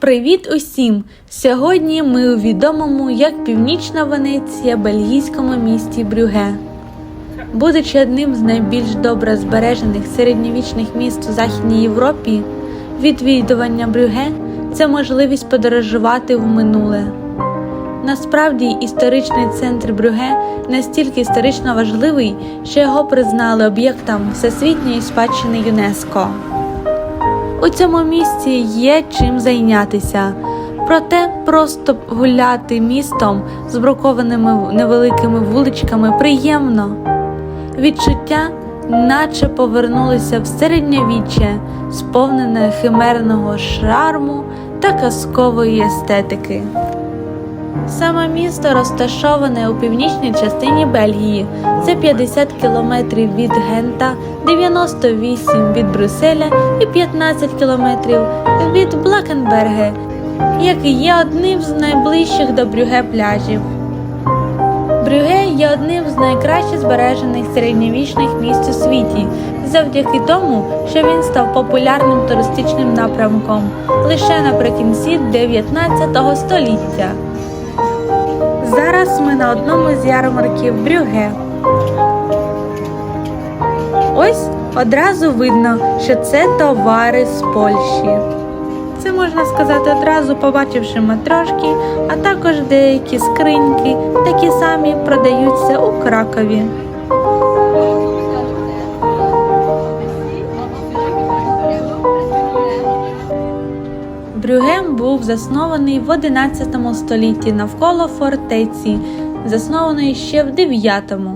Привіт усім! Сьогодні ми у відомому як Північна Венеція бельгійському місті Брюге. Будучи одним з найбільш добре збережених середньовічних міст у Західній Європі, відвідування Брюге це можливість подорожувати в минуле. Насправді історичний центр Брюге настільки історично важливий, що його признали об'єктом Всесвітньої спадщини ЮНЕСКО. У цьому місці є чим зайнятися, проте просто гуляти містом з брукованими невеликими вуличками приємно. Відчуття, наче повернулися в середньовіччя, сповнене химерного шарму та казкової естетики. Саме місто розташоване у північній частині Бельгії. Це 50 кілометрів від Гента, 98 від Брюсселя і 15 кілометрів від Блакенберге, який є одним з найближчих до Брюге пляжів. Брюге є одним з найкраще збережених середньовічних місць у світі, завдяки тому, що він став популярним туристичним напрямком лише наприкінці 19 століття. Зараз ми на одному з ярмарків Брюге. Ось одразу видно, що це товари з Польщі. Це можна сказати одразу, побачивши матрошки, а також деякі скриньки, такі самі продаються у Кракові. Брюгем був заснований в 11 столітті навколо фортеці, заснованої ще в 9-му.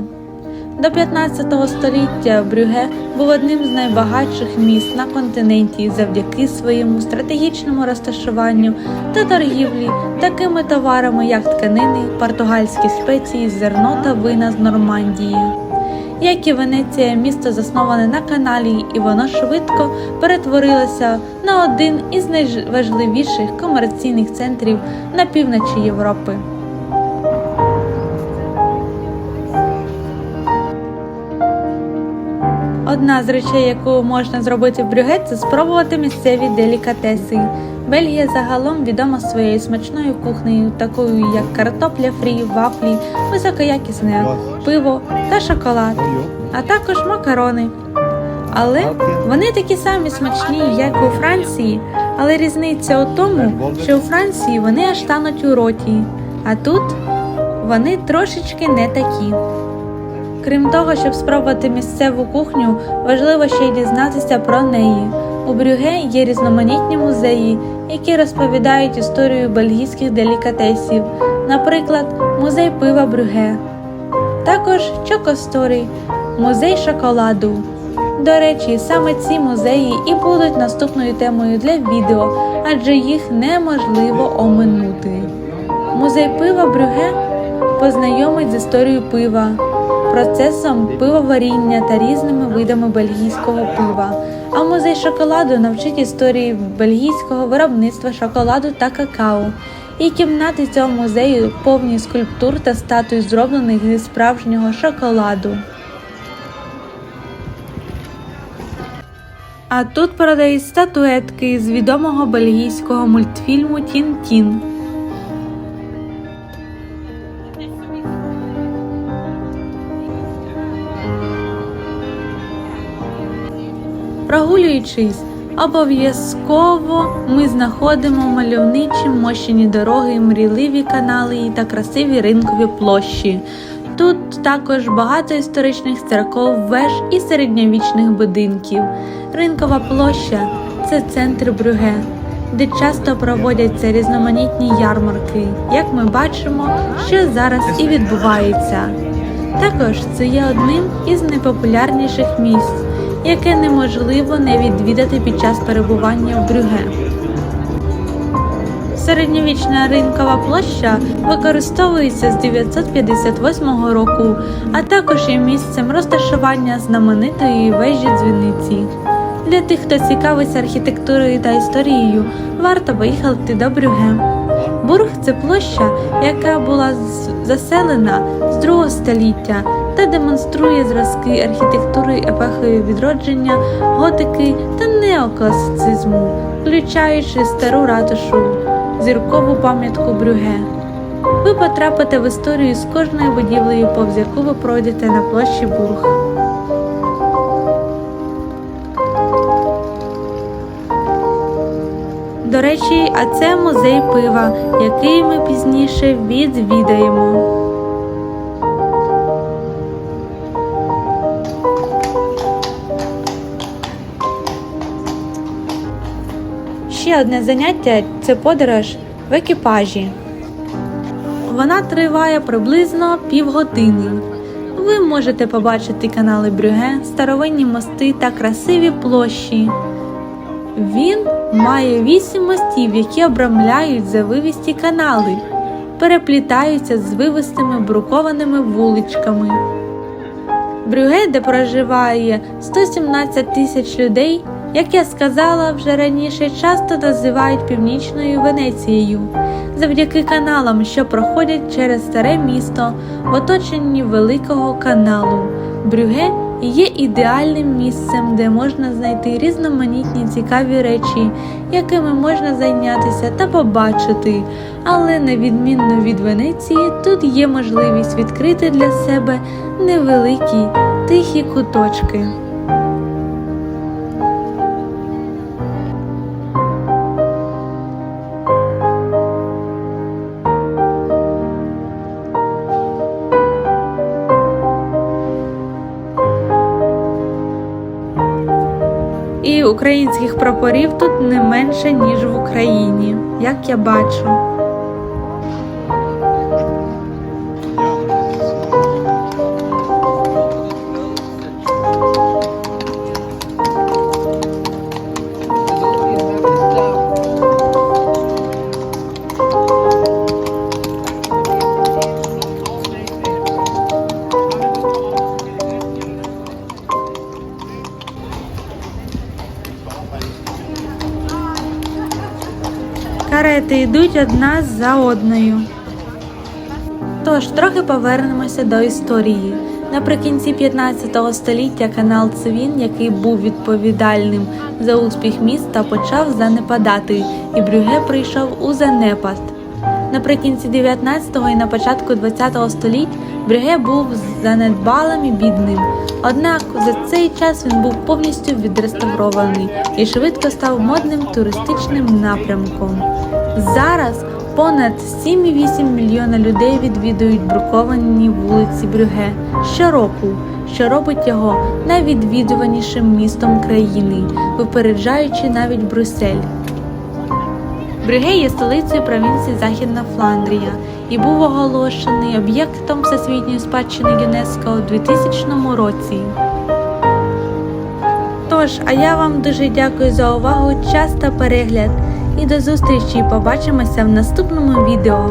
До 15 століття Брюге був одним з найбагатших міст на континенті завдяки своєму стратегічному розташуванню та торгівлі такими товарами, як тканини, португальські спеції, зерно та вина з Нормандії. Як і Венеція, місто засноване на каналі, і воно швидко перетворилося на один із найважливіших комерційних центрів на півночі Європи. Одна з речей, яку можна зробити в Брюге, це спробувати місцеві делікатеси. Бельгія загалом відома своєю смачною кухнею, такою як картопля фрі, вафлі, високоякісне пиво та шоколад, а також макарони. Але вони такі самі смачні, як у Франції, але різниця у тому, що у Франції вони аж тануть у роті, а тут вони трошечки не такі. Крім того, щоб спробувати місцеву кухню, важливо ще й дізнатися про неї. У Брюге є різноманітні музеї, які розповідають історію бельгійських делікатесів, наприклад, музей пива Брюге, також Чокосторі, музей шоколаду. До речі, саме ці музеї і будуть наступною темою для відео, адже їх неможливо оминути. Музей пива Брюге познайомить з історією пива процесом пивоваріння та різними видами бельгійського пива. А музей шоколаду навчить історії бельгійського виробництва шоколаду та какао. І кімнати цього музею повні скульптур та статуй, зроблених зі справжнього шоколаду. А тут продають статуетки з відомого бельгійського мультфільму Тін-Тін. Прогулюючись, обов'язково ми знаходимо мальовничі мощені дороги, мрійливі канали та красиві ринкові площі. Тут також багато історичних церков, веж і середньовічних будинків. Ринкова площа це центр Брюге, де часто проводяться різноманітні ярмарки, як ми бачимо, що зараз і відбувається. Також це є одним із найпопулярніших місць яке неможливо не відвідати під час перебування в Брюге. Середньовічна ринкова площа використовується з 958 року, а також є місцем розташування знаменитої вежі дзвіниці. Для тих, хто цікавиться архітектурою та історією, варто поїхати до Брюге. Бург це площа, яка була заселена з другого століття та демонструє зразки архітектури епохи відродження, готики та неокласицизму. включаючи стару ратушу, зіркову пам'ятку Брюге. Ви потрапите в історію з кожною будівлею, повз яку ви пройдете на площі Бург. До речі, а це музей пива, який ми пізніше відвідаємо. Ще одне заняття це подорож в екіпажі. Вона триває приблизно півгодини. Ви можете побачити канали Брюге, старовинні мости та красиві площі. Він має вісім мостів, які обрамляють завивісті канали, переплітаються з вивистими брукованими вуличками. Брюге, де проживає 117 тисяч людей, як я сказала вже раніше, часто називають північною Венецією завдяки каналам, що проходять через старе місто в оточенні великого каналу. Брюге є ідеальним місцем, де можна знайти різноманітні цікаві речі, якими можна зайнятися та побачити. Але на відмінно від Венеції, тут є можливість відкрити для себе невеликі тихі куточки. Українських прапорів тут не менше, ніж в Україні, як я бачу. Карети йдуть одна за одною. Тож трохи повернемося до історії. Наприкінці 15 століття канал Цвін, який був відповідальним за успіх міста, почав занепадати, і Брюге прийшов у занепад. Наприкінці 19-го і на початку 20-го століть Брюге був занедбалим і бідним. Однак за цей час він був повністю відреставрований і швидко став модним туристичним напрямком. Зараз понад 7,8 мільйона людей відвідують бруковані вулиці Брюге щороку, що робить його найвідвідуванішим містом країни, випереджаючи навіть Брюссель. Брюге є столицею провінції Західна Фландрія і був оголошений об'єктом всесвітньої спадщини ЮНЕСКО у 2000 році. Тож, а я вам дуже дякую за увагу, час та перегляд. І до зустрічі! Побачимося в наступному відео.